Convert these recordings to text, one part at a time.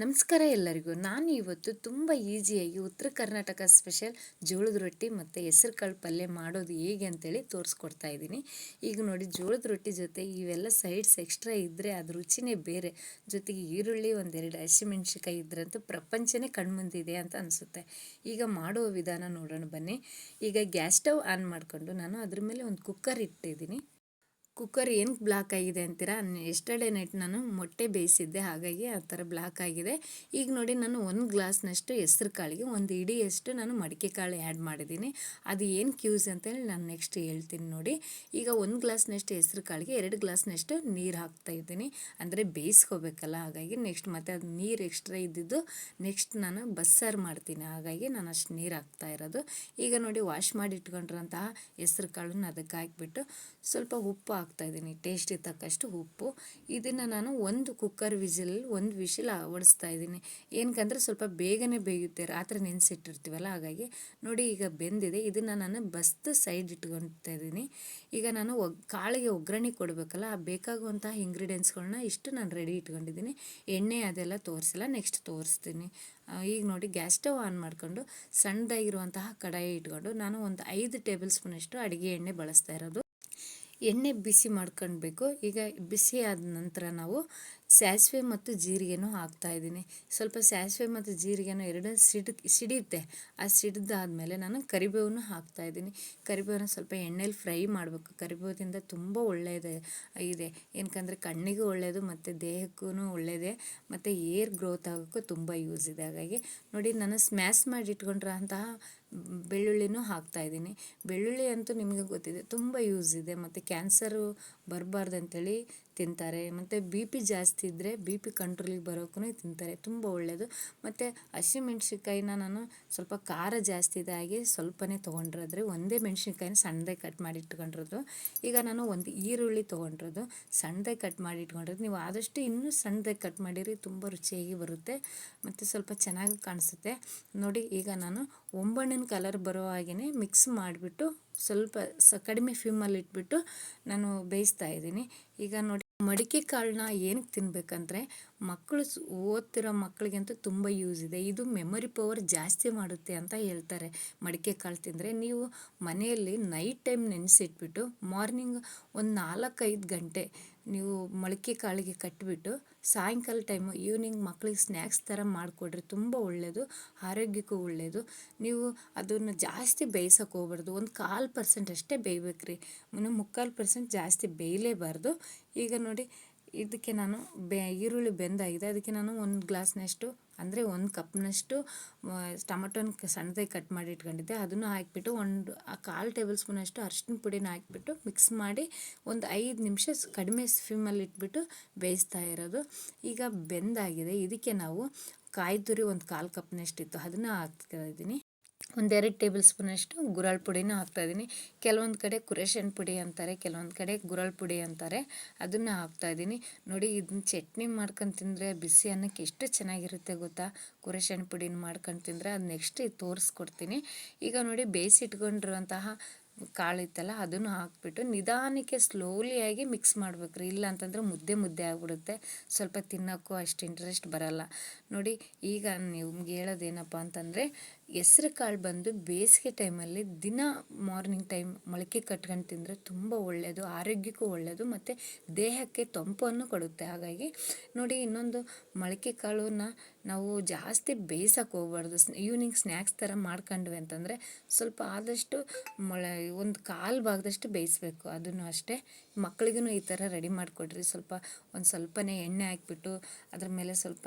ನಮಸ್ಕಾರ ಎಲ್ಲರಿಗೂ. ನಾನು ಇವತ್ತು ತುಂಬ ಈಸಿಯಾಗಿ ಉತ್ತರ ಕರ್ನಾಟಕ ಸ್ಪೆಷಲ್ ಜೋಳದ ರೊಟ್ಟಿ ಮತ್ತು ಹೆಸರು ಕಾಳು ಪಲ್ಯ ಮಾಡೋದು ಹೇಗೆ ಅಂತೇಳಿ ತೋರಿಸ್ಕೊಡ್ತಾ ಇದ್ದೀನಿ. ಈಗ ನೋಡಿ ಜೋಳದ ರೊಟ್ಟಿ ಜೊತೆ ಇವೆಲ್ಲ ಸೈಡ್ಸ್ ಎಕ್ಸ್ಟ್ರಾ ಇದ್ದರೆ ಅದು ರುಚಿನೇ ಬೇರೆ. ಜೊತೆಗೆ ಈರುಳ್ಳಿ ಒಂದೆರಡು ಹಸಿಮೆಣ್ಸಿಕಾಯಿ ಇದ್ರಂತೂ ಪ್ರಪಂಚನೇ ಕಣ್ಮುಂದಿದೆ ಅಂತ ಅನಿಸುತ್ತೆ. ಈಗ ಮಾಡುವ ವಿಧಾನ ನೋಡೋಣ ಬನ್ನಿ. ಈಗ ಗ್ಯಾಸ್ ಸ್ಟವ್ ಆನ್ ಮಾಡಿಕೊಂಡು ನಾನು ಅದ್ರ ಮೇಲೆ ಒಂದು ಕುಕ್ಕರ್ ಇಟ್ಟಿದ್ದೀನಿ. ಕುಕ್ಕರ್ ಏನು ಬ್ಲಾಕ್ ಆಗಿದೆ ಅಂತೀರಾ? ಎಸ್ಟರ್ಡೇ ನೈಟ್ ನಾನು ಮೊಟ್ಟೆ ಬೇಯಿಸಿದ್ದೆ, ಹಾಗಾಗಿ ಆ ಥರ ಬ್ಲಾಕ್ ಆಗಿದೆ. ಈಗ ನೋಡಿ, ನಾನು ಒಂದು ಗ್ಲಾಸ್ನಷ್ಟು ಹೆಸ್ರು ಕಾಳಿಗೆ, ಒಂದು ಇಡಿಯಷ್ಟು ನಾನು ಮಡಿಕೆ ಕಾಳು ಆ್ಯಡ್ ಮಾಡಿದ್ದೀನಿ. ಅದು ಏನು ಕ್ಯೂಸ್ ಅಂತೇಳಿ ನಾನು ನೆಕ್ಸ್ಟ್ ಹೇಳ್ತೀನಿ ನೋಡಿ. ಈಗ ಒಂದು ಗ್ಲಾಸ್ನಷ್ಟು ಹೆಸ್ರು ಕಾಳಿಗೆ, ಎರಡು ಗ್ಲಾಸ್ನಷ್ಟು ನೀರು ಹಾಕ್ತಾ ಇದ್ದೀನಿ. ಅಂದರೆ ಬೇಯಿಸ್ಕೋಬೇಕಲ್ಲ, ಹಾಗಾಗಿ ನೆಕ್ಸ್ಟ್ ಮತ್ತು ಅದು ನೀರು ಎಕ್ಸ್ಟ್ರಾ ಇದ್ದಿದ್ದು ನೆಕ್ಸ್ಟ್ ನಾನು ಬಸ್ಸಾರು ಮಾಡ್ತೀನಿ. ಹಾಗಾಗಿ ನಾನು ಅಷ್ಟು ನೀರು ಹಾಕ್ತಾ ಇರೋದು. ಈಗ ನೋಡಿ ವಾಶ್ ಮಾಡಿ ಇಟ್ಕೊಂಡಿರೋಂತಹ ಹೆಸ್ರು ಕಾಳನ್ನ ಅದಕ್ಕೆ ಹಾಕಿಬಿಟ್ಟು ಸ್ವಲ್ಪ ಉಪ್ಪು ಇದ್ದೀನಿ. ಟೇಸ್ಟಿಗೆ ತಕ್ಕಷ್ಟು ಉಪ್ಪು. ಇದನ್ನು ನಾನು ಒಂದು ಕುಕ್ಕರ್ ವಿಸಿಲ್, ಒಂದು ವಿಶಿಲ್ ಆವಡಿಸ್ತಾ ಇದ್ದೀನಿ. ಏನಕ್ಕಂದ್ರೆ ಸ್ವಲ್ಪ ಬೇಗನೆ ಬೇಯುತ್ತೆ. ರಾತ್ರಿ ನೆನೆಸಿಟ್ಟಿರ್ತೀವಲ್ಲ, ಹಾಗಾಗಿ ನೋಡಿ ಈಗ ಬೆಂದಿದೆ. ಇದನ್ನು ನಾನು ಬಸ್ತು ಸೈಡ್ ಇಟ್ಕೊತಾ ಇದ್ದೀನಿ. ಈಗ ನಾನು ಒಗ್, ಕಾಳಿಗೆ ಒಗ್ಗರಣೆ ಕೊಡಬೇಕಲ್ಲ, ಆ ಬೇಕಾಗುವಂತಹ ಇಂಗ್ರೀಡಿಯೆಂಟ್ಸ್ಗಳನ್ನ ಇಷ್ಟು ನಾನು ರೆಡಿ ಇಟ್ಕೊಂಡಿದ್ದೀನಿ. ಎಣ್ಣೆ ಅದೆಲ್ಲ ತೋರಿಸಿಲ್ಲ ನೆಕ್ಸ್ಟ್ ತೋರಿಸ್ತೀನಿ. ಈಗ ನೋಡಿ ಗ್ಯಾಸ್ ಸ್ಟವ್ ಆನ್ ಮಾಡಿಕೊಂಡು ಸಣ್ಣದಾಗಿರುವಂತಹ ಕಡಾಯಿ ಇಟ್ಕೊಂಡು ನಾನು ಒಂದು ಐದು ಟೇಬಲ್ ಸ್ಪೂನಷ್ಟು ಅಡುಗೆ ಎಣ್ಣೆ ಬಳಸ್ತಾ ಇರೋದು. ಎಣ್ಣೆ ಬಿಸಿ ಮಾಡ್ಕೊಳ್ಬೇಕು ಈಗ ಬಿಸಿ ಆದ ನಂತರ ನಾವು ಸಾಸಿವೆ ಮತ್ತು ಜೀರಿಗೆನೂ ಇದ್ದೀನಿ. ಸ್ವಲ್ಪ ಸಾಸಿವೆ ಮತ್ತು ಜೀರಿಗೆನೂ ಎರಡು ಸಿಡಿ, ಸಿಡಿಯುತ್ತೆ. ಆ ಸಿಡಿದಾದ್ಮೇಲೆ ನಾನು ಕರಿಬೇವನ್ನು ಇದ್ದೀನಿ. ಕರಿಬೇವನ್ನ ಸ್ವಲ್ಪ ಎಣ್ಣೆಲಿ ಫ್ರೈ ಮಾಡಬೇಕು. ಕರಿಬೇವದಿಂದ ತುಂಬ ಒಳ್ಳೆಯದು, ಇದೆ. ಏನಕ್ಕಂದರೆ ಕಣ್ಣಿಗೂ ಒಳ್ಳೆಯದು, ಮತ್ತು ದೇಹಕ್ಕೂ ಒಳ್ಳೆಯದೇ, ಮತ್ತು ಏರ್ ಗ್ರೋತ್ ಆಗೋಕ್ಕೂ ತುಂಬ ಯೂಸ್ ಇದೆ. ಹಾಗಾಗಿ ನೋಡಿ, ನಾನು ಸ್ಮ್ಯಾಶ್ ಮಾಡಿ ಇಟ್ಕೊಂಡಿರೋಂತಹ ಬೆಳ್ಳುಳ್ಳಿನೂ ಇದ್ದೀನಿ. ಬೆಳ್ಳುಳ್ಳಿ ಅಂತೂ ನಿಮಗೆ ಗೊತ್ತಿದೆ, ತುಂಬ ಯೂಸ್ ಇದೆ. ಮತ್ತು ಕ್ಯಾನ್ಸರು ಬರಬಾರ್ದು ಅಂತೇಳಿ ತಿಂತಾರೆ. ಮತ್ತು ಬಿ ಪಿ ಜಾಸ್ತಿ ಇದ್ದರೆ ಬಿ ಪಿ ಕಂಟ್ರೋಲಿಗೆ ಬರೋಕ್ಕೂ ತಿಂತಾರೆ. ತುಂಬ ಒಳ್ಳೆಯದು ಮತ್ತು ಹಸಿಮೆಣ್ಸಿನ್ಕಾಯಿನ ನಾನು ಸ್ವಲ್ಪ ಖಾರ ಜಾಸ್ತಿ ಇದೆ ಹಾಗೆ ಸ್ವಲ್ಪನೇ ತೊಗೊಂಡಿರೋದ್ರೆ ಒಂದೇ ಮೆಣ್ಸಿನ್ಕಾಯಿನ ಸಣ್ಣದಾಗಿ ಕಟ್ ಮಾಡಿ ಇಟ್ಕೊಂಡಿರೋದು. ಈಗ ನಾನು ಒಂದು ಈರುಳ್ಳಿ ತೊಗೊಂಡಿರೋದು ಸಣ್ಣದಾಗಿ ಕಟ್ ಮಾಡಿ ಇಟ್ಕೊಂಡಿರೋದು. ನೀವು ಆದಷ್ಟು ಇನ್ನೂ ಸಣ್ಣದಾಗಿ ಕಟ್ ಮಾಡಿರಿ, ತುಂಬ ರುಚಿಯಾಗಿ ಬರುತ್ತೆ. ಮತ್ತು ಸ್ವಲ್ಪ ಚೆನ್ನಾಗಿ ಕಾಣಿಸುತ್ತೆ. ನೋಡಿ, ಈಗ ನಾನು ಒಂಬಣ್ಣಿನ ಕಲರ್ ಬರೋ ಹಾಗೆಯೇ ಮಿಕ್ಸ್ ಮಾಡಿಬಿಟ್ಟು ಸ್ವಲ್ಪ ಸ ಕಡಿಮೆ ಫ್ಯೂಮಲ್ಲಿ ಇಟ್ಬಿಟ್ಟು ನಾನು ಬೇಯಿಸ್ತಾ ಇದ್ದೀನಿ. ಈಗ ನೋಡಿ, ಮಡಿಕೆ ಕಾಳನ್ನ ಏನಕ್ಕೆ ತಿನ್ಬೇಕಂದ್ರೆ ಮಕ್ಕಳು ಓದ್ತಿರೋ ಮಕ್ಕಳಿಗಂತೂ ತುಂಬ ಯೂಸ್ ಇದೆ. ಇದು ಮೆಮೊರಿ ಪವರ್ ಜಾಸ್ತಿ ಮಾಡುತ್ತೆ ಅಂತ ಹೇಳ್ತಾರೆ. ಮಡಿಕೆ ಕಾಳು ತಿಂದರೆ ನೀವು ಮನೆಯಲ್ಲಿ ನೈಟ್ ಟೈಮ್ ನೆನೆಸಿಟ್ಬಿಟ್ಟು ಮಾರ್ನಿಂಗ್ ಒಂದು ನಾಲ್ಕೈದು ಗಂಟೆ ನೀವು ಮೊಳಕೆ ಕಾಳಿಗೆ ಕಟ್ಟಿಬಿಟ್ಟು ಸಾಯಂಕಾಲ ಟೈಮು ಈವ್ನಿಂಗ್ ಮಕ್ಳಿಗೆ ಸ್ನ್ಯಾಕ್ಸ್ ಥರ ಮಾಡಿಕೊಡ್ರಿ, ತುಂಬ ಒಳ್ಳೆಯದು ಆರೋಗ್ಯಕ್ಕೂ ಒಳ್ಳೆಯದು ನೀವು ಅದನ್ನು ಜಾಸ್ತಿ ಬೇಯಿಸೋಕೆ ಹೋಗ್ಬಾರ್ದು. ಒಂದು ಕಾಲು ಪರ್ಸೆಂಟ್ ಅಷ್ಟೇ ಬೇಯ್ಬೇಕು ರೀ ಮುಕ್ಕಾಲು ಪರ್ಸೆಂಟ್ ಜಾಸ್ತಿ ಬೇಯಲೇಬಾರ್ದು. ಈಗ ನೋಡಿ, ಇದಕ್ಕೆ ನಾನು ಬೆ, ಈರುಳ್ಳಿ ಬೆಂದಾಗಿದೆ. ಅದಕ್ಕೆ ನಾನು ಒಂದು ಗ್ಲಾಸ್ನಷ್ಟು ಅಂದರೆ ಒಂದು ಕಪ್ನಷ್ಟು ಟೊಮಟೊನ ಸಣ್ಣದಾಗಿ ಕಟ್ ಮಾಡಿ ಇಟ್ಕೊಂಡಿದ್ದೆ. ಅದನ್ನು ಹಾಕಿಬಿಟ್ಟು ಒಂದು ಕಾಲು ಟೇಬಲ್ ಸ್ಪೂನಷ್ಟು ಅರ್ಶಿನ ಪುಡಿನ ಹಾಕಿಬಿಟ್ಟು ಮಿಕ್ಸ್ ಮಾಡಿ ಒಂದು ಐದು ನಿಮಿಷ ಕಡಿಮೆ ಸ್ವಿಮ್ಮಲ್ಲಿ ಇಟ್ಬಿಟ್ಟು ಬೇಯಿಸ್ತಾ ಇರೋದು. ಈಗ ಬೆಂದಾಗಿದೆ. ಇದಕ್ಕೆ ನಾವು ಕಾಯಿ ತುರಿ ಒಂದು ಕಾಲು ಕಪ್ನಷ್ಟಿತ್ತು. ಅದನ್ನು ಹಾಕ್ತಾ ಇದ್ದೀನಿ. ಒಂದೆರಡು ಟೇಬಲ್ ಸ್ಪೂನಷ್ಟು ಗುರಾಳ್ ಪುಡಿನೂ ಹಾಕ್ತಾಯಿದ್ದೀನಿ ಕೆಲವೊಂದು ಕಡೆ ಕುರೇಷನ್ ಪುಡಿ ಅಂತಾರೆ, ಕೆಲವೊಂದು ಕಡೆ ಗುರಾಳ್ ಪುಡಿ ಅಂತಾರೆ. ಅದನ್ನು ಹಾಕ್ತಾಯಿದ್ದೀನಿ ನೋಡಿ ಇದನ್ನ ಚಟ್ನಿ ಮಾಡ್ಕೊಂಡು ತಿಂದರೆ ಬಿಸಿ ಅನ್ನಕ್ಕೆ ಎಷ್ಟು ಚೆನ್ನಾಗಿರುತ್ತೆ ಗೊತ್ತಾ? ಕುರೇಷನ್ ಪುಡಿನ ಮಾಡ್ಕೊಂಡು ತಿಂದರೆ ಅದು ನೆಕ್ಸ್ಟ್ ತೋರಿಸ್ಕೊಡ್ತೀನಿ. ಈಗ ನೋಡಿ, ಬೇಯಿಸಿಟ್ಕೊಂಡಿರುವಂತಹ ಕಾಳು ಇತ್ತಲ್ಲ, ಅದನ್ನು ಹಾಕ್ಬಿಟ್ಟು ನಿಧಾನಕ್ಕೆ ಸ್ಲೋಲಿಯಾಗಿ ಮಿಕ್ಸ್ ಮಾಡ್ಬೇಕ್ರಿ. ಇಲ್ಲ ಅಂತಂದರೆ ಮುದ್ದೆ ಮುದ್ದೆ ಆಗಿಬಿಡುತ್ತೆ. ಸ್ವಲ್ಪ ತಿನ್ನೋಕ್ಕೂ ಅಷ್ಟು ಇಂಟ್ರೆಸ್ಟ್ ಬರಲ್ಲ. ನೋಡಿ, ಈಗ ನಿಮ್ಗೆ ಹೇಳೋದೇನಪ್ಪ ಅಂತಂದರೆ ಹೆಸ್ರು ಕಾಳು ಬಂದು ಬೇಸಿಗೆ ಟೈಮಲ್ಲಿ ದಿನ ಮಾರ್ನಿಂಗ್ ಟೈಮ್ ಮೊಳಕೆ ಕಟ್ಕೊಂಡು ತಿಂದರೆ ತುಂಬ ಒಳ್ಳೆಯದು, ಆರೋಗ್ಯಕ್ಕೂ ಒಳ್ಳೆಯದು ಮತ್ತು ದೇಹಕ್ಕೆ ತಂಪನ್ನು ಕೊಡುತ್ತೆ. ಹಾಗಾಗಿ ನೋಡಿ ಇನ್ನೊಂದು ಮೊಳಕೆ ಕಾಳನ್ನ ನಾವು ಜಾಸ್ತಿ ಬೇಯಿಸೋಕೆ ಹೋಗ್ಬಾರ್ದು. ಈವ್ನಿಂಗ್ ಸ್ನ್ಯಾಕ್ಸ್ ಥರ ಮಾಡ್ಕೊಂಡ್ವಿ ಅಂತಂದರೆ ಸ್ವಲ್ಪ ಆದಷ್ಟು ಮೊಳೆ, ಒಂದು ಕಾಲು ಭಾಗದಷ್ಟು ಬೇಯಿಸ್ಬೇಕು. ಅದನ್ನು ಅಷ್ಟೇ ಮಕ್ಳಿಗೂ ಈ ಥರ ರೆಡಿ ಮಾಡಿಕೊಡ್ರಿ. ಸ್ವಲ್ಪ ಒಂದು ಸ್ವಲ್ಪನೇ ಎಣ್ಣೆ ಹಾಕ್ಬಿಟ್ಟು ಅದ್ರ ಮೇಲೆ ಸ್ವಲ್ಪ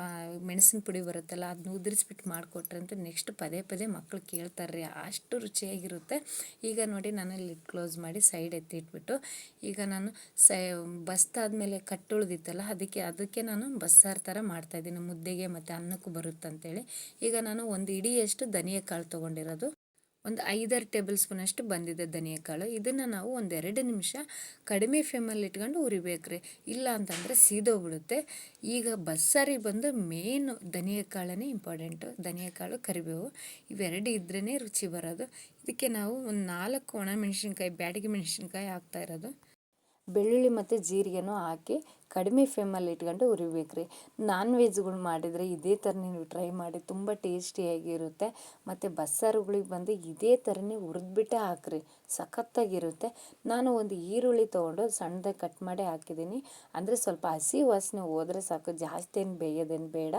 ಮೆಣಸಿನ ಪುಡಿ ಬರುತ್ತಲ್ಲ ಅದನ್ನ ಉದುರಿಸ್ಬಿಟ್ಟು ಮಾಡಿಕೊಟ್ರೆ ಅಂತ ನೆಕ್ಸ್ಟ್ ಪದೇ ಪದೇ ಮಕ್ಳು ಕೇಳ್ತಾರೆ ರೀ ಅಷ್ಟು ರುಚಿಯಾಗಿರುತ್ತೆ. ಈಗ ನೋಡಿ ನಾನು ಲಿಡ್ ಕ್ಲೋಸ್ ಮಾಡಿ ಸೈಡ್ ಎತ್ತಿಟ್ಬಿಟ್ಟು ಈಗ ನಾನು ಸೈ, ಬಸ್ತಾದ್ಮೇಲೆ ಕಟ್ಟುಳ್ದಿತ್ತಲ್ಲ, ಅದಕ್ಕೆ ಅದಕ್ಕೆ ನಾನು ಬಸ್ಸಾರು ಥರ ಮಾಡ್ತಾಯಿದ್ದೀನಿ ಮುದ್ದೆಗೆ ಮತ್ತು ಅನ್ನಕ್ಕೂ ಬರುತ್ತಂತೇಳಿ. ಈಗ ನಾನು ಒಂದು ಇಡಿಯಷ್ಟು ಕಾಳು ತೊಗೊಂಡಿರೋದು. ಒಂದು ಐದಾರು ಟೇಬಲ್ ಸ್ಪೂನಷ್ಟು ಬಂದಿದೆ ಧನಿಯಾ ಕಾಳು ಇದನ್ನು ನಾವು ಒಂದು ಎರಡು ನಿಮಿಷ ಕಡಿಮೆ ಫ್ಲೇಮಲ್ಲಿ ಇಟ್ಕೊಂಡು ಉರಿಬೇಕು ರೀ ಇಲ್ಲ ಅಂತಂದರೆ ಸೀದೋಗ್ಬಿಡುತ್ತೆ. ಈಗ ಬಸ್ಸಾರಿ ಬಂದು ಮೇನ್ ಧನಿಯಾ ಕಾಳನೇ ಇಂಪಾರ್ಟೆಂಟು. ಧನಿಯಾ ಕಾಳು ಕರಿಬೇವು ಇವೆರಡು ಇದ್ರೇ ರುಚಿ ಬರೋದು. ಇದಕ್ಕೆ ನಾವು ಒಂದು ನಾಲ್ಕು ಒಣ ಮೆಣಸಿನ್ಕಾಯಿ, ಬ್ಯಾಡಿಗೆ ಮೆಣಸಿನ್ಕಾಯಿ ಹಾಕ್ತಾ ಇರೋದು. ಬೆಳ್ಳುಳ್ಳಿ ಮತ್ತು ಜೀರಿಗೆನೂ ಹಾಕಿ ಕಡಿಮೆ ಫ್ಲೇಮಲ್ಲಿ ಇಟ್ಕೊಂಡು ಹುರಿಬೇಕು ರೀ ನಾನ್ ವೆಜ್ಗಳು ಮಾಡಿದರೆ ಇದೇ ಥರ ನೀವು ಟ್ರೈ ಮಾಡಿ, ತುಂಬ ಟೇಸ್ಟಿಯಾಗಿರುತ್ತೆ. ಮತ್ತು ಬಸ್ಸಾರುಗಳಿಗೆ ಬಂದು ಇದೇ ಥರನೇ ಹುರಿದ್ಬಿಟ್ಟೆ ಹಾಕ್ರಿ, ಸಖತ್ತಾಗಿರುತ್ತೆ. ನಾನು ಒಂದು ಈರುಳ್ಳಿ ತೊಗೊಂಡು ಸಣ್ಣದಾಗಿ ಕಟ್ ಮಾಡಿ ಹಾಕಿದ್ದೀನಿ. ಅಂದರೆ ಸ್ವಲ್ಪ ಹಸಿ ವಾಸನೆ ಹೋದರೆ ಸಾಕು, ಜಾಸ್ತಿ ಏನು ಬೇಯೋದೇನು ಬೇಡ.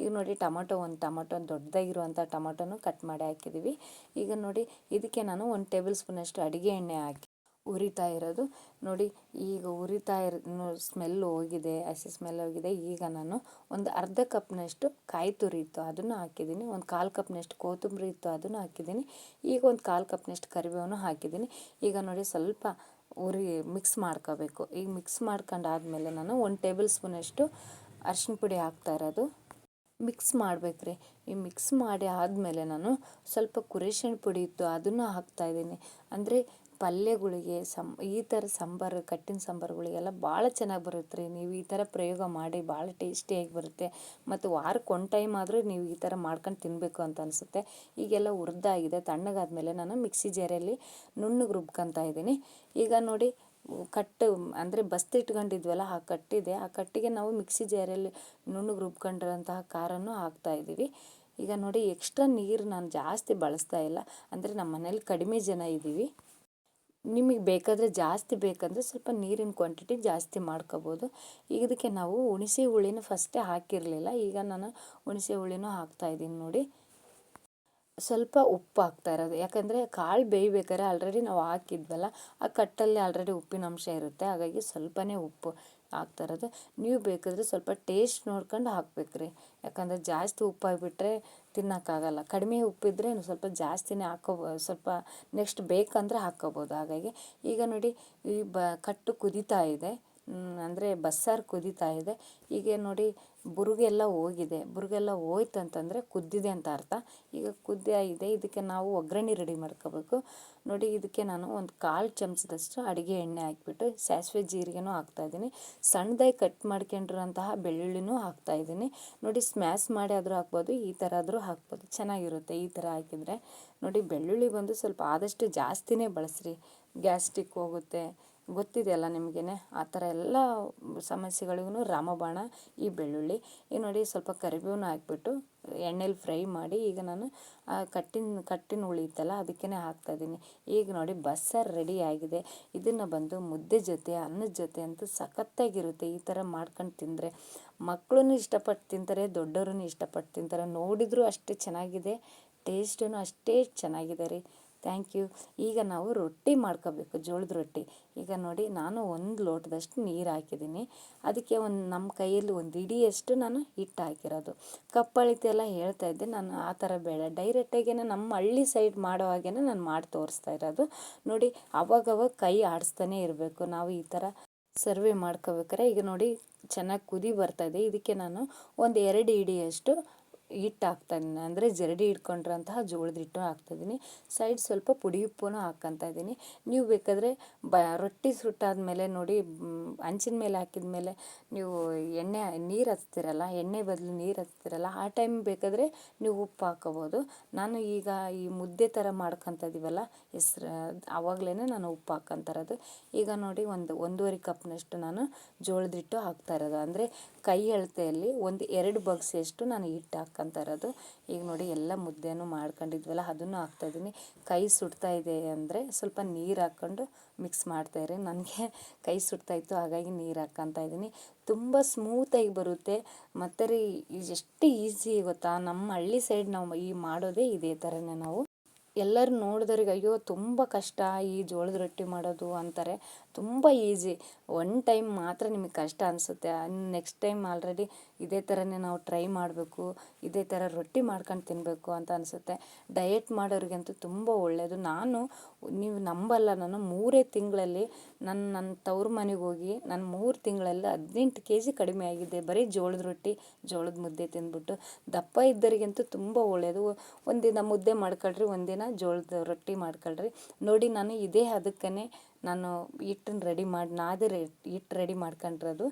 ಈಗ ನೋಡಿ ಟೊಮೊಟೊ ಒಂದು ಟೊಮೊಟೊ ದೊಡ್ಡದಾಗಿರುವಂಥ ಟೊಮೊಟೊನು ಕಟ್ ಮಾಡಿ ಹಾಕಿದ್ದೀವಿ ಈಗ ನೋಡಿ, ಇದಕ್ಕೆ ನಾನು ಒಂದು ಟೇಬಲ್ ಸ್ಪೂನಷ್ಟು ಅಡುಗೆ ಎಣ್ಣೆ ಹಾಕಿ ಉರಿತಾ ಇರೋದು. ನೋಡಿ, ಈಗ ಉರಿತಾ ಇರೋ ಸ್ಮೆಲ್ ಹೋಗಿದೆ, ಹಸಿ ಸ್ಮೆಲ್ ಹೋಗಿದೆ. ಈಗ ನಾನು ಒಂದು ಅರ್ಧ ಕಪ್ನಷ್ಟು ಕಾಯಿ ತುರಿ ಇತ್ತು, ಅದನ್ನು ಹಾಕಿದ್ದೀನಿ. ಒಂದು ಕಾಲು ಕಪ್ನಷ್ಟು ಕೊತ್ತಂಬರಿ ಇತ್ತು, ಅದನ್ನು ಹಾಕಿದ್ದೀನಿ. ಈಗ ಒಂದು ಕಾಲು ಕಪ್ನಷ್ಟು ಕರಿಬೇವನ್ನು ಹಾಕಿದ್ದೀನಿ. ಈಗ ನೋಡಿ, ಸ್ವಲ್ಪ ಉರಿ ಮಿಕ್ಸ್ ಮಾಡ್ಕೋಬೇಕು. ಈಗ ಮಿಕ್ಸ್ ಮಾಡ್ಕೊಂಡಾದ್ಮೇಲೆ ನಾನು ಒಂದು ಟೇಬಲ್ ಸ್ಪೂನಷ್ಟು ಅರ್ಶಿಣ ಪುಡಿ ಹಾಕ್ತಾ ಇರೋದು. ಮಿಕ್ಸ್ ಮಾಡ್ಬೇಕ್ರಿ ಈ ಮಿಕ್ಸ್ ಮಾಡಿ ಆದಮೇಲೆ ನಾನು ಸ್ವಲ್ಪ ಕುರೇಷನ್ ಪುಡಿ ಇತ್ತು, ಅದನ್ನು ಹಾಕ್ತಾಯಿದ್ದೀನಿ ಅಂದರೆ ಪಲ್ಯಗಳಿಗೆ ಸಂ, ಈ ಥರ ಸಾಂಬಾರು, ಕಟ್ಟಿನ ಸಾಂಬಾರುಗಳಿಗೆಲ್ಲ ಭಾಳ ಚೆನ್ನಾಗಿ ಬರುತ್ತೆ ರೀ ನೀವು ಈ ಥರ ಪ್ರಯೋಗ ಮಾಡಿ ಭಾಳ ಟೇಸ್ಟಿಯಾಗಿ ಬರುತ್ತೆ. ಮತ್ತು ವಾರಕ್ಕೆ ಒನ್ ಟೈಮ್ ಆದರೂ ನೀವು ಈ ಥರ ಮಾಡ್ಕೊಂಡು ತಿನ್ನಬೇಕು ಅಂತ ಅನಿಸುತ್ತೆ. ಈಗೆಲ್ಲ ಹುರಿದಾಗಿದೆ ತಣ್ಣಗಾದ್ಮೇಲೆ ನಾನು ಮಿಕ್ಸಿ ಜಾರಲ್ಲಿ ನುಣ್ಣಗೆ ರುಬ್ಕೊತಾ ಇದ್ದೀನಿ. ಈಗ ನೋಡಿ, ಕಟ್ಟು, ಅಂದರೆ ಬಸ್ತಿ ಇಟ್ಕೊಂಡಿದ್ವಲ್ಲ, ಆ ಕಟ್ಟಿದೆ. ಆ ಕಟ್ಟಿಗೆ ನಾವು ಮಿಕ್ಸಿ ಜಾರಲ್ಲಿ ನುಣ್ಣಗೆ ರುಬ್ಕೊಂಡಿರೋಂತಹ ಖಾರನೂ ಹಾಕ್ತಾಯಿದ್ದೀವಿ ಈಗ ನೋಡಿ, ಎಕ್ಸ್ಟ್ರಾ ನೀರು ನಾನು ಜಾಸ್ತಿ ಬಳಸ್ತಾ ಇಲ್ಲ. ಅಂದರೆ ನಮ್ಮ ಮನೇಲಿ ಕಡಿಮೆ ಜನ ಇದ್ದೀವಿ. ನಿಮಗೆ ಬೇಕಾದರೆ ಜಾಸ್ತಿ ಬೇಕಂದರೆ ಸ್ವಲ್ಪ ನೀರಿನ ಕ್ವಾಂಟಿಟಿ ಜಾಸ್ತಿ ಮಾಡ್ಕೋಬೋದು. ಈಗ ಇದಕ್ಕೆ ನಾವು ಹುಣಸೆ ಹುಳಿನ ಫಸ್ಟೇ ಹಾಕಿರಲಿಲ್ಲ. ಈಗ ನಾನು ಹುಣಸೆ ಹುಳಿನೂ ಹಾಕ್ತಾಯಿದ್ದೀನಿ ನೋಡಿ. ಸ್ವಲ್ಪ ಉಪ್ಪು ಹಾಕ್ತಾ ಇರೋದು. ಯಾಕಂದರೆ ಕಾಳು ಬೇಯ್ಬೇಕಾದ್ರೆ ಆಲ್ರೆಡಿ ನಾವು ಹಾಕಿದ್ವಲ್ಲ, ಆ ಕಟ್ಟಲ್ಲಿ ಆಲ್ರೆಡಿ ಉಪ್ಪಿನ ಅಂಶ ಇರುತ್ತೆ. ಹಾಗಾಗಿ ಸ್ವಲ್ಪನೇ ಉಪ್ಪು ಹಾಕ್ತಾ ಇರೋದು. ನೀವು ಬೇಕಾದರೆ ಸ್ವಲ್ಪ ಟೇಸ್ಟ್ ನೋಡ್ಕೊಂಡು ಹಾಕ್ಬೇಕ್ರಿ. ಯಾಕಂದರೆ ಜಾಸ್ತಿ ಉಪ್ಪು ಆಗಿಬಿಟ್ರೆ ತಿನ್ನೋಕ್ಕಾಗಲ್ಲ. ಕಡಿಮೆ ಉಪ್ಪಿದ್ರೆ ಸ್ವಲ್ಪ ಜಾಸ್ತಿನೇ ಹಾಕೋಬೋದು ಸ್ವಲ್ಪ ನೆಕ್ಸ್ಟ್ ಬೇಕಂದರೆ ಹಾಕ್ಕೋಬೋದು. ಹಾಗಾಗಿ ಈಗ ನೋಡಿ ಈ ಬ, ಕಟ್ಟು ಕುದೀತಾ ಇದೆ. ಅಂದರೆ ಬಸ್ಸಾರು ಕುದೀತಾ ಇದೆ. ಈಗ ನೋಡಿ, ಬುರುಗೆಲ್ಲ ಹೋಗಿದೆ. ಬುರುಗೆಲ್ಲ ಹೋಯ್ತು ಅಂತಂದರೆ ಕುದ್ದಿದೆ ಅಂತ ಅರ್ಥ. ಈಗ ಕುದ್ದೇ ಇದೆ ಇದಕ್ಕೆ ನಾವು ಒಗ್ಗರಣೆ ರೆಡಿ ಮಾಡ್ಕೋಬೇಕು. ನೋಡಿ, ಇದಕ್ಕೆ ನಾನು ಒಂದು ಕಾಲು ಚಮಚದಷ್ಟು ಅಡುಗೆ ಎಣ್ಣೆ ಹಾಕಿಬಿಟ್ಟು ಸಾಸಿವೆ ಜೀರಿಗೆನೂ ಹಾಕ್ತಾಯಿದ್ದೀನಿ ಸಣ್ಣದಾಗಿ ಕಟ್ ಮಾಡ್ಕೊಂಡಿರೋಂತಹ ಬೆಳ್ಳುಳ್ಳಿನೂ ಹಾಕ್ತಾಯಿದ್ದೀನಿ ನೋಡಿ ಸ್ಮ್ಯಾಶ್ ಮಾಡಿ ಆದರೂ ಹಾಕ್ಬೋದು, ಈ ಥರ ಆದರೂ ಹಾಕ್ಬೋದು. ಚೆನ್ನಾಗಿರುತ್ತೆ ಈ ಥರ ಹಾಕಿದರೆ. ನೋಡಿ, ಬೆಳ್ಳುಳ್ಳಿ ಬಂದು ಸ್ವಲ್ಪ ಆದಷ್ಟು ಜಾಸ್ತಿನೇ ಬಳಸ್ರಿ. ಗ್ಯಾಸ್ಟ್ರಿಕ್ ಹೋಗುತ್ತೆ. ಗೊತ್ತಿದೆಯಲ್ಲ ನಿಮಗೇನೆ? ಆ ಥರ ಎಲ್ಲ ಸಮಸ್ಯೆಗಳಿಗೂ ರಾಮಬಾಣ, ಈ ಬೆಳ್ಳುಳ್ಳಿ. ಈಗ ನೋಡಿ ಸ್ವಲ್ಪ ಕರಿಬೇವನ್ನ ಹಾಕ್ಬಿಟ್ಟು ಎಣ್ಣೆಲಿ ಫ್ರೈ ಮಾಡಿ ಈಗ ನಾನು ಆ ಕಟ್ಟಿನ ಕಟ್ಟಿನ ಉಳಿತಲ್ಲ ಅದಕ್ಕೇ ಹಾಕ್ತಾಯಿದ್ದೀನಿ ಈಗ ನೋಡಿ ಬಸ್ಸಾರು ರೆಡಿ ಆಗಿದೆ. ಇದನ್ನು ಬಂದು ಮುದ್ದೆ ಜೊತೆ, ಅನ್ನದ ಜೊತೆ ಅಂತೂ ಸಖತ್ತಾಗಿರುತ್ತೆ ಈ ಥರ ಮಾಡ್ಕೊಂಡು ತಿಂದರೆ. ಮಕ್ಕಳೂ ಇಷ್ಟಪಟ್ಟು ತಿಂತಾರೆ ದೊಡ್ಡವ್ರೂ ಇಷ್ಟಪಟ್ಟು ತಿಂತಾರೆ. ನೋಡಿದರೂ ಅಷ್ಟೇ ಚೆನ್ನಾಗಿದೆ ಟೇಸ್ಟೂ ಅಷ್ಟೇ ಚೆನ್ನಾಗಿದೆ ರೀ. ಥ್ಯಾಂಕ್ ಯು ಈಗ ನಾವು ರೊಟ್ಟಿ ಮಾಡ್ಕೋಬೇಕು, ಜೋಳದ ರೊಟ್ಟಿ. ಈಗ ನೋಡಿ, ನಾನು ಒಂದು ಲೋಟದಷ್ಟು ನೀರು ಹಾಕಿದ್ದೀನಿ. ಅದಕ್ಕೆ ಒಂದು ನಮ್ಮ ಕೈಯಲ್ಲಿ ಒಂದು ಇಡಿಯಷ್ಟು ನಾನು ಹಿಟ್ಟು ಹಾಕಿರೋದು. ಕಪ್ಪಳಿತೆ ಎಲ್ಲ ಹೇಳ್ತಾ ಇದ್ದೆ. ನಾನು ಆ ಥರ ಬೇಡ. ಡೈರೆಕ್ಟಾಗಿ ನಮ್ಮ ಹಳ್ಳಿ ಸೈಡ್ ಮಾಡೋ ನಾನು ಮಾಡಿ ತೋರಿಸ್ತಾ ಇರೋದು. ನೋಡಿ, ಅವಾಗವಾಗ ಕೈ ಆಡಿಸ್ತಾನೆ ಇರಬೇಕು. ನಾವು ಈ ಥರ ಸರ್ವೆ ಮಾಡ್ಕೋಬೇಕಾರೆ ಈಗ ನೋಡಿ, ಚೆನ್ನಾಗಿ ಕುದಿ ಬರ್ತಾ ಇದೆ. ಇದಕ್ಕೆ ನಾನು ಒಂದು ಎರಡು ಇಡಿಯಷ್ಟು ಹಿಟ್ಟು ಹಾಕ್ತಾಯಿದ್ದೀನಿ ಅಂದರೆ ಜರಡಿ ಹಿಡ್ಕೊಂಡಿರೋಂತಹ ಜೋಳದ ಹಿಟ್ಟು ಹಾಕ್ತಾಯಿದ್ದೀನಿ. ಸೈಡ್ ಸ್ವಲ್ಪ ಪುಡಿ ಉಪ್ಪನ್ನು ಹಾಕ್ಕೊತಾ ಇದ್ದೀನಿ ನೀವು ಬೇಕಾದರೆ ಬ, ರೊಟ್ಟಿ ಸುಟ್ಟಾದಮೇಲೆ ನೋಡಿ ಹಂಚಿನ ಮೇಲೆ ಹಾಕಿದ ಮೇಲೆ ನೀವು ಎಣ್ಣೆ, ನೀರು ಹಚ್ತಿರಲ್ಲ, ಎಣ್ಣೆ ಬದಲು ನೀರು ಹಚ್ತಿರಲ್ಲ, ಆ ಟೈಮ್ ಬೇಕಾದರೆ ನೀವು ಉಪ್ಪು ಹಾಕೋಬೋದು. ನಾನು ಈಗ ಈ ಮುದ್ದೆ ಥರ ಮಾಡ್ಕೊತಿದ್ದೀವಲ್ಲ ಹೆಸ್ರು ಆವಾಗಲೇ ನಾನು ಉಪ್ಪು ಹಾಕ್ಕೊಂತಿರೋದು ಈಗ ನೋಡಿ ಒಂದು, ಒಂದೂವರೆ ಕಪ್ನಷ್ಟು ನಾನು ಜೋಳದ ಹಿಟ್ಟು ಹಾಕ್ತಾ ಇರೋದು ಅಂದರೆ ಕೈ ಅಳತೆಯಲ್ಲಿ ಒಂದು ಎರಡು ಬಗ್ಸೆಯಷ್ಟು ನಾನು ಹಿಟ್ಟು ಹಾಕ್ಕೊಂತ ಇರೋದು. ಈಗ ನೋಡಿ ಎಲ್ಲ ಮುದ್ದೆನು ಮಾಡ್ಕೊಂಡಿದ್ವಲ್ಲ, ಅದನ್ನು ಹಾಕ್ತಾಯಿದ್ದೀನಿ ಕೈ ಸುಡ್ತಾ ಇದೆ ಅಂದರೆ ಸ್ವಲ್ಪ ನೀರು ಹಾಕ್ಕೊಂಡು ಮಿಕ್ಸ್ ಮಾಡ್ತಾಯಿರಿ ನನಗೆ ಕೈ ಸುಡ್ತಾಯಿತ್ತು ಹಾಗಾಗಿ ನೀರು ಹಾಕ್ಕೊತಾ ಇದ್ದೀನಿ. ತುಂಬ ಸ್ಮೂತಾಗಿ ಬರುತ್ತೆ. ಮತ್ತು ರೀ ಎಷ್ಟು ಈಸಿ ಗೊತ್ತಾ? ನಮ್ಮ ಹಳ್ಳಿ ಸೈಡ್ ನಾವು ಈ ಮಾಡೋದೇ ಇದೇ ಥರನೇ ನಾವು. ಎಲ್ಲರೂ ನೋಡಿದವ್ರಿಗೆ, ಅಯ್ಯೋ, ತುಂಬ ಕಷ್ಟ ಈ ಜೋಳದ ರೊಟ್ಟಿ ಮಾಡೋದು ಅಂತಾರೆ. ತುಂಬ ಈಸಿ. ಒನ್ ಟೈಮ್ ಮಾತ್ರ ನಿಮಗೆ ಕಷ್ಟ ಅನಿಸುತ್ತೆ. ನೆಕ್ಸ್ಟ್ ಟೈಮ್ ಆಲ್ರೆಡಿ ಇದೇ ಥರನೇ ನಾವು ಟ್ರೈ ಮಾಡಬೇಕು, ಇದೇ ಥರ ರೊಟ್ಟಿ ಮಾಡ್ಕೊಂಡು ತಿನ್ನಬೇಕು ಅಂತ ಅನಿಸುತ್ತೆ. ಡಯೆಟ್ ಮಾಡೋರಿಗಂತೂ ತುಂಬ ಒಳ್ಳೆಯದು ನಾನು ನೀವು ನಂಬಲ್ಲ, ನಾನು ಮೂರೇ ತಿಂಗಳಲ್ಲಿ ನನ್ನ ನನ್ನ ತವ್ರ ಮನೆಗೆ ಹೋಗಿ ನಾನು ಮೂರು ತಿಂಗಳಲ್ಲಿ ಹದಿನೆಂಟು ಕೆ ಜಿ ಕಡಿಮೆ ಆಗಿದ್ದೆ ಬರೀ ಜೋಳದ ರೊಟ್ಟಿ, ಜೋಳದ ಮುದ್ದೆ ತಿಂದ್ಬಿಟ್ಟು ದಪ್ಪ ಇದ್ದವರಿಗಂತೂ ತುಂಬ ಒಳ್ಳೆಯದು ಒಂದಿನ ಮುದ್ದೆ ಮಾಡ್ಕೊಳ್ರಿ, ಒಂದಿನ ಜೋಳದ ರೊಟ್ಟಿ ಮಾಡ್ಕೊಳ್ರಿ. ನೋಡಿ ನಾನು ಇದೇ ಅದಕ್ಕೇ ನಾನು ಹಿಟ್ಟನ್ನು ರೆಡಿ ಮಾಡಿ, ನಾದಿ ರೆ ಹಿಟ್ಟು ರೆಡಿ ಮಾಡ್ಕೊಂಡಿರೋದು.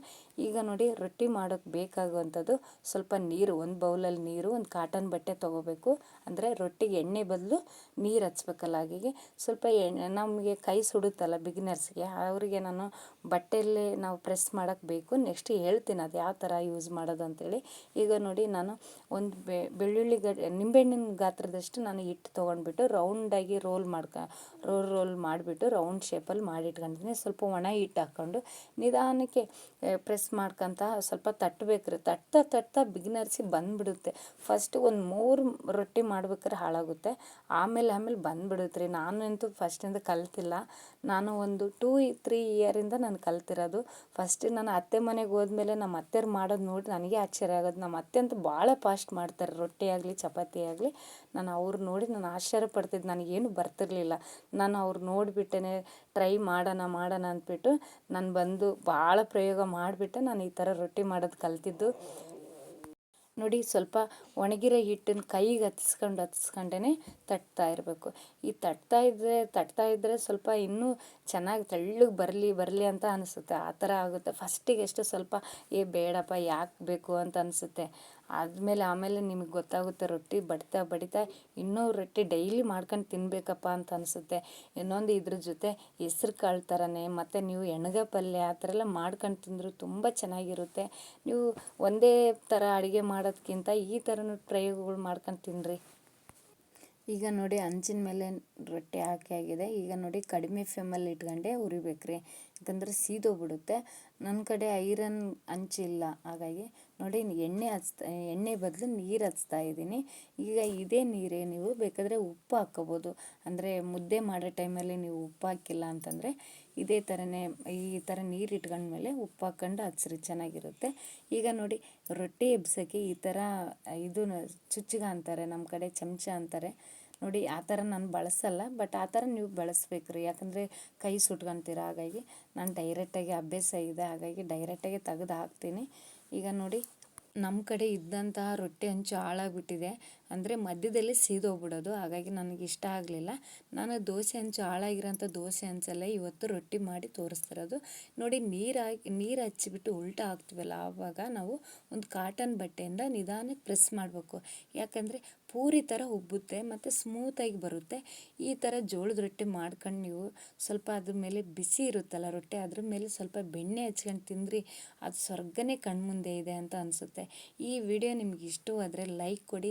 ಈಗ ನೋಡಿ ರೊಟ್ಟಿ ಮಾಡೋಕ್ಕೆ ಬೇಕಾಗುವಂಥದ್ದು ಸ್ವಲ್ಪ ನೀರು, ಒಂದು ಬೌಲಲ್ಲಿ ನೀರು, ಒಂದು ಕಾಟನ್ ಬಟ್ಟೆ ತೊಗೋಬೇಕು. ಅಂದರೆ ರೊಟ್ಟಿಗೆ ಎಣ್ಣೆ ಬದಲು ನೀರು ಹಚ್ಬೇಕಲ್ಲ ಹಾಗೆ ಸ್ವಲ್ಪ ಎಣ್ಣೆ, ನಮಗೆ ಕೈ ಸುಡುತ್ತಲ್ಲ ಬಿಗಿನರ್ಸ್ಗೆ ಅವರಿಗೆ ನಾನು ಬಟ್ಟೆಯಲ್ಲೇ ನಾವು ಪ್ರೆಸ್ ಮಾಡೋಕ್ಕೆ ಬೇಕು. ನೆಕ್ಸ್ಟ್ ಹೇಳ್ತೀನಿ ಅದು ಯಾವ ಥರ ಯೂಸ್ ಮಾಡೋದು ಅಂತೇಳಿ. ಈಗ ನೋಡಿ ನಾನು ಒಂದು ಬೆಳ್ಳುಳ್ಳಿ ಗಡ್, ನಿಂಬೆಹಣ್ಣಿನ ಗಾತ್ರದಷ್ಟು ನಾನು ಹಿಟ್ಟು ತೊಗೊಂಡ್ಬಿಟ್ಟು ರೌಂಡಾಗಿ ರೋಲ್ ಮಾಡ್ಕ ರೋಲ್ ರೋಲ್ ಮಾಡಿಬಿಟ್ಟು ರೌಂಡ್ ಶೇಪಲ್ಲಿ ಮಾಡಿ ಇಟ್ಕೊಂಡಿದ್ದೀನಿ ಸ್ವಲ್ಪ ಒಣ ಹಿಟ್ಟು ಹಾಕ್ಕೊಂಡು ನಿಧಾನಕ್ಕೆ ಪ್ರೆಸ್ ಮಾಡ್ಕೊತ ಸ್ವಲ್ಪ ತಟ್ಟಬೇಕ್ರಿ ತಟ್ತಾ ತಟ್ತಾ ಬಿಗಿನರ್ಸಿಗೆ ಬಂದುಬಿಡುತ್ತೆ. ಫಸ್ಟ್ ಒಂದು ಮೂರು ರೊಟ್ಟಿ ಮಾಡ್ಬೇಕಾದ್ರೆ ಹಾಳಾಗುತ್ತೆ. ಆಮೇಲೆ ಆಮೇಲೆ ಬಂದುಬಿಡುತ್ತೆ ರೀ ನಾನಂತೂ ಫಸ್ಟಿಂದ ಕಲ್ತಿಲ್ಲ. ನಾನು ಒಂದು ಟೂ, ತ್ರೀ ಇಯರಿಂದ ನಾನು ಕಲ್ತಿರೋದು. ಫಸ್ಟ್ ನಾನು ಅತ್ತೆ ಮನೆಗೆ ಹೋದ್ಮೇಲೆ ನಮ್ಮ ಅತ್ತೆಯವ್ರು ಮಾಡೋದು ನೋಡಿ ನನಗೆ ಆಶ್ಚರ್ಯ ಆಗೋದು. ನಮ್ಮ ಅತ್ತೆ ಅಂತೂ ಭಾಳ ಫಾಸ್ಟ್ ಮಾಡ್ತಾರೆ. ರೊಟ್ಟಿ ಆಗಲಿ, ಚಪಾತಿ ಆಗಲಿ. ನಾನು ಅವ್ರು ನೋಡಿ ನಾನು ಆಶ್ಚರ್ಯ ಪಡ್ತಿದ್ದೆ. ನನಗೇನು ಬರ್ತಿರ್ಲಿಲ್ಲ. ನಾನು ಅವ್ರು ನೋಡಿಬಿಟ್ಟೇ ಟ್ರೈ ಮಾಡೋಣ ಮಾಡೋಣ ಅಂದ್ಬಿಟ್ಟು ನಾನು ಬಂದು ಭಾಳ ಪ್ರಯೋಗ ಮಾಡಿಬಿಟ್ಟು. ನಾನು ಈ ಥರ ರೊಟ್ಟಿ ಮಾಡೋದು ಕಲ್ತಿದ್ದು. ನೋಡಿ ಸ್ವಲ್ಪ ಒಣಗಿರೋ ಹಿಟ್ಟನ್ನು ಕೈಗೆ ಹತ್ತಿಸ್ಕೊಂಡು ಹತ್ತಿಸ್ಕೊಂಡೇ ತಟ್ತಾ ಇರಬೇಕು. ಈ ತಟ್ತಾ ಇದ್ದರೆ ತಟ್ತಾ ಇದ್ದರೆ ಸ್ವಲ್ಪ ಇನ್ನೂ ಚೆನ್ನಾಗಿ ತೆಳ್ಳಗೆ ಬರಲಿ ಬರಲಿ ಅಂತ ಅನಿಸುತ್ತೆ. ಆ ಥರ ಆಗುತ್ತೆ. ಫಸ್ಟಿಗೆ ಎಷ್ಟು ಸ್ವಲ್ಪ, ಏ, ಬೇಡಪ್ಪ, ಯಾಕೆ ಬೇಕು? ಅಂತ ಅನಿಸುತ್ತೆ. ಆದಮೇಲೆ ಆಮೇಲೆ ನಿಮಗೆ ಗೊತ್ತಾಗುತ್ತೆ ರೊಟ್ಟಿ ಬಡಿತಾ ಬಡಿತಾ ಇನ್ನೂ ರೊಟ್ಟಿ ಡೈಲಿ ಮಾಡ್ಕೊಂಡು ತಿನ್ನಬೇಕಪ್ಪ ಅಂತ ಅನಿಸುತ್ತೆ. ಇನ್ನೊಂದು ಇದ್ರ ಜೊತೆ ಹೆಸ್ರು ಕಾಳು ಥರನೇ ಮತ್ತು ನೀವು ಎಣ್ಗ ಪಲ್ಯ ಆ ಥರ ಎಲ್ಲ ಮಾಡ್ಕೊಂಡು ತಿಂದರೂ ತುಂಬ ಚೆನ್ನಾಗಿರುತ್ತೆ. ನೀವು ಒಂದೇ ಥರ ಅಡುಗೆ ಮಾಡೋದಕ್ಕಿಂತ ಈ ಥರನೂ ಪ್ರಯೋಗಗಳು ಮಾಡ್ಕೊಂಡು ತಿನ್ನಿರಿ ಈಗ ನೋಡಿ ಹಂಚಿನ ಮೇಲೆ ರೊಟ್ಟಿ ಹಾಕಿ ಆಗಿದೆ. ಈಗ ನೋಡಿ ಕಡಿಮೆ ಫ್ಲೇಮಲ್ಲಿ ಇಟ್ಕೊಂಡೆ ಹುರಿಬೇಕ್ರಿ. ಯಾಕಂದರೆ ಸೀದೋಗ್ಬಿಡುತ್ತೆ ನನ್ನ ಕಡೆ ಐರನ್ ಹಂಚಿಲ್ಲ ಹಾಗಾಗಿ ನೋಡಿ ಎಣ್ಣೆ ಹಚ್ತಾ, ಎಣ್ಣೆ ಬದಲು ನೀರು ಹಚ್ತಾ ಇದ್ದೀನಿ. ಈಗ ಇದೇ ನೀರೇ ನೀವು ಬೇಕಾದರೆ ಉಪ್ಪು ಹಾಕ್ಕೋಬೋದು. ಅಂದರೆ ಮುದ್ದೆ ಮಾಡೋ ಟೈಮಲ್ಲಿ ನೀವು ಉಪ್ಪು ಹಾಕಿಲ್ಲ ಅಂತಂದರೆ ಇದೇ ಥರನೇ ಈ ಥರ ನೀರು ಇಟ್ಕೊಂಡ್ಮೇಲೆ ಉಪ್ಪು ಹಾಕ್ಕೊಂಡು ಹಚ್ರಿ ಚೆನ್ನಾಗಿರುತ್ತೆ. ಈಗ ನೋಡಿ, ರೊಟ್ಟಿ ಎಬ್ಸೋಕ್ಕೆ ಈ ಥರ ಇದು ಚುಚ್ಚಿಗ ಅಂತಾರೆ ನಮ್ಮ ಕಡೆ ಚಮಚ ಅಂತಾರೆ. ನೋಡಿ, ಆ ಥರ ನಾನು ಬಳಸಲ್ಲ, ಬಟ್ ಆ ಥರ ನೀವು ಬಳಸ್ಬೇಕ್ರಿ ಯಾಕಂದರೆ ಕೈ ಸುಟ್ಕೊತೀರ ಹಾಗಾಗಿ ನಾನು ಡೈರೆಕ್ಟಾಗಿ ಅಭ್ಯಾಸ ಇದೆ, ಹಾಗಾಗಿ ಡೈರೆಕ್ಟಾಗಿ ತೆಗೆದು ಹಾಕ್ತೀನಿ. ಈಗ ನೋಡಿ ನಮ್ಮ ಕಡೆ ಇದ್ದಂತಹ ರೊಟ್ಟಿ ಹಂಚು ಹಾಳಾಗ್ಬಿಟ್ಟಿದೆ. ಅಂದರೆ ಮಧ್ಯದಲ್ಲಿ ಸೀದೋಗ್ಬಿಡೋದು. ಹಾಗಾಗಿ ನನಗೆ ಇಷ್ಟ ಆಗಲಿಲ್ಲ. ನಾನು ದೋಸೆ ಹಂಚು ಹಾಳಾಗಿರೋಂಥ ದೋಸೆ ಹಂಚಲ್ಲೇ ಇವತ್ತು ರೊಟ್ಟಿ ಮಾಡಿ ತೋರಿಸ್ತಿರೋದು. ನೋಡಿ, ನೀರು ಹಾಕಿ, ನೀರು ಹಚ್ಚಿಬಿಟ್ಟು ಉಲ್ಟಾ ಹಾಕ್ತೀವಲ್ಲ, ಆವಾಗ ನಾವು ಒಂದು ಕಾಟನ್ ಬಟ್ಟೆಯಿಂದ ನಿಧಾನಕ್ಕೆ ಪ್ರೆಸ್ ಮಾಡಬೇಕು. ಯಾಕಂದರೆ ಪೂರಿ ಥರ ಉಬ್ಬುತ್ತೆ, ಮತ್ತು ಸ್ಮೂತಾಗಿ ಬರುತ್ತೆ. ಈ ಥರ ಜೋಳದ ರೊಟ್ಟಿ ಮಾಡ್ಕೊಂಡು ನೀವು ಸ್ವಲ್ಪ ಅದ್ರ ಮೇಲೆ ಬಿಸಿ ಇರುತ್ತಲ್ಲ ರೊಟ್ಟಿ, ಅದ್ರ ಮೇಲೆ ಸ್ವಲ್ಪ ಬೆಣ್ಣೆ ಹಚ್ಕೊಂಡು ತಿಂದ್ರಿ, ಅದು ಸ್ವರ್ಗನೇ ಕಣ್ಮುಂದೆ ಇದೆ ಅಂತ ಅನಿಸುತ್ತೆ. ಈ ವಿಡಿಯೋ ನಿಮ್ಗೆ ಇಷ್ಟವಾದರೆ ಲೈಕ್ ಕೊಡಿ